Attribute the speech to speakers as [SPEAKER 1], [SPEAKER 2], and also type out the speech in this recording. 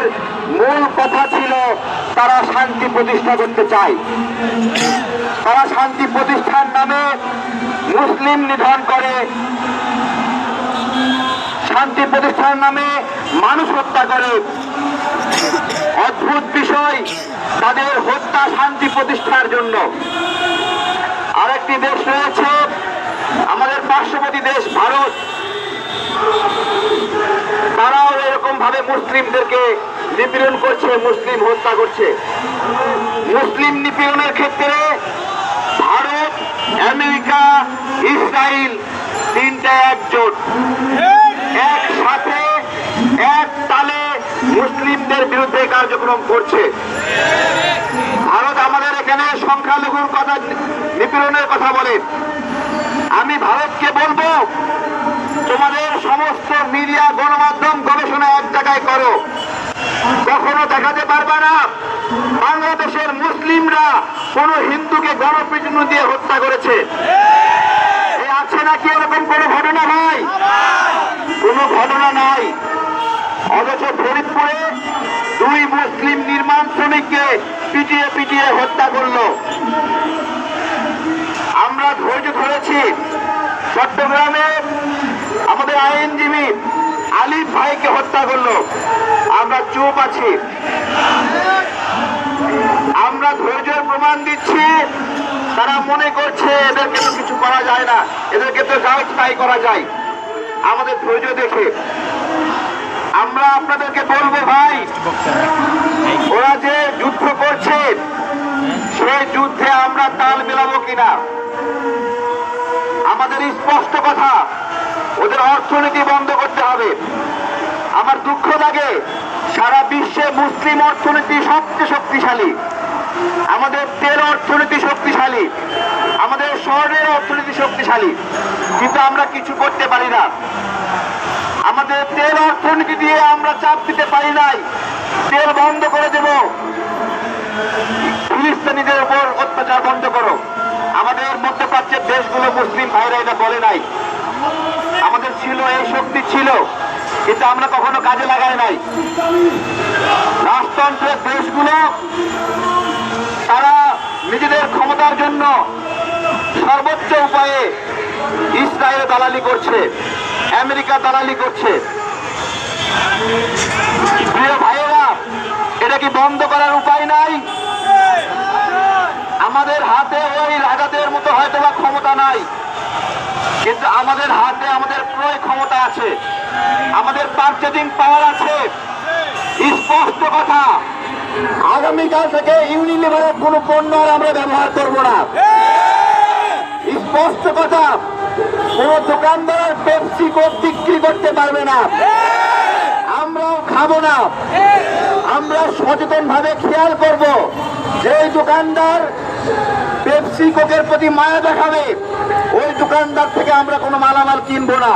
[SPEAKER 1] তাদের মূল কথা ছিল তারা শান্তি প্রতিষ্ঠা করতে চায়। তারা শান্তি প্রতিষ্ঠার নামে মুসলিম নিধন করে। শান্তি প্রতিষ্ঠার নামে মানুষ হত্যা করে। অদ্ভুত বিষয় তাদের হত্যা শান্তি প্রতিষ্ঠার জন্য। আরেকটি দেশ রয়েছে, আমাদের পার্শ্ববর্তী দেশ ভারত তারাও এরকম ভাবে মুসলিমদেরকে নিপীড়ন করছে, মুসলিম হত্যা করছে। মুসলিম নিপীড়নের ক্ষেত্রে ভারত, আমেরিকা ইসরায়েল তিনটা একজোট। একসাথে, এক তালে মুসলিমদের বিরুদ্ধে কার্যক্রম করছে। ভারত আমাদের এখানে সংখ্যালঘুর কথা, নিপীড়নের কথা বলে। আমি ভারতকে বলব, তোমাদের সমস্ত মিডিয়া, গণমাধ্যম গবেষণা এক জায়গায় করো কখনো দেখাতে পারবে না। বাংলাদেশের মুসলিমরা কোন হিন্দুকে গণপিটুন দিয়ে হত্যা করেছে। আছে নাকি এরকম কোনো ঘটনা নাই? কোনো ঘটনা নাই। অথচ ফরিদপুরে দুই মুসলিম নির্মাণ শ্রমিককে পিটিয়ে পিটিয়ে হত্যা করল। আমরা ধৈর্য ধরেছি। চট্টগ্রামে আমাদের আইনজীবী আলিফ ভাইকে হত্যা করল। আমরা চুপ আছি। আমরা ধৈর্যের প্রমাণ দিচ্ছি। তারা মনে করছে এদেরকে তো কিছু করা যায় না। এদেরকে তো গাছ তাই করা যায়। আমাদের ধৈর্য দেখে। আমরা আপনাদেরকে বলব ভাই, ওরা যে যুদ্ধ করছে, সেই যুদ্ধে আমরা তাল মেলাবো কিনা? আমাদের স্পষ্ট কথা, ওদের অর্থনীতি বন্ধ করতে হবে। আমার দুঃখ লাগে সারা বিশ্বে মুসলিম অর্থনীতি সবচেয়ে শক্তিশালী। আমাদের তেল অর্থনীতি শক্তিশালী। আমাদের শহরের অর্থনীতি শক্তিশালী। কিন্তু আমরা কিছু করতে পারি না। আমাদের তেল অর্থনীতি দিয়ে আমরা চাপ দিতে পারি নাই। তেল বন্ধ করে দেব। ফিলিস্তিনিদের উপর অত্যাচার বন্ধ করো। আমাদের মধ্যপ্রাচ্যের দেশগুলো মুসলিম ভাইরা এটা বলে নাই। আমাদের ছিল, এই শক্তি ছিল। কিন্তু আমরা কখনো কাজে লাগাই নাই। রাজতন্ত্রের দেশগুলো, তারা নিজেদের ক্ষমতার জন্য সর্বোচ্চ উপায়ে ইসরায়েল দালালি করছে, আমেরিকা দালালি করছে। প্রিয় ভাইয়েরা, এটা কি বন্ধ করার উপায় নাই? আমাদের হাতে ওই রাজাদের মতো হয়তো ক্ষমতা নাই। কিন্তু আমাদের হাতে আমাদের ক্রয় ক্ষমতা আছে। আমাদের পার্চেজিং পাওয়ার আছে, স্পষ্ট কথা। আগামীকাল থেকে ইউনিলিভারের কোনো পণ্য আর আমরা ব্যবহার করব না। স্পষ্ট কথা, কোন দোকানদার পেপসি কোক বিক্রি করতে পারবে না। আমরাও খাব না। আমরা সচেতন ভাবে খেয়াল করব যে দোকানদার কোকের প্রতি মায়া দেখাবে। ওই দোকানদার থেকে আমরা কোনো মালামাল কিনবো না।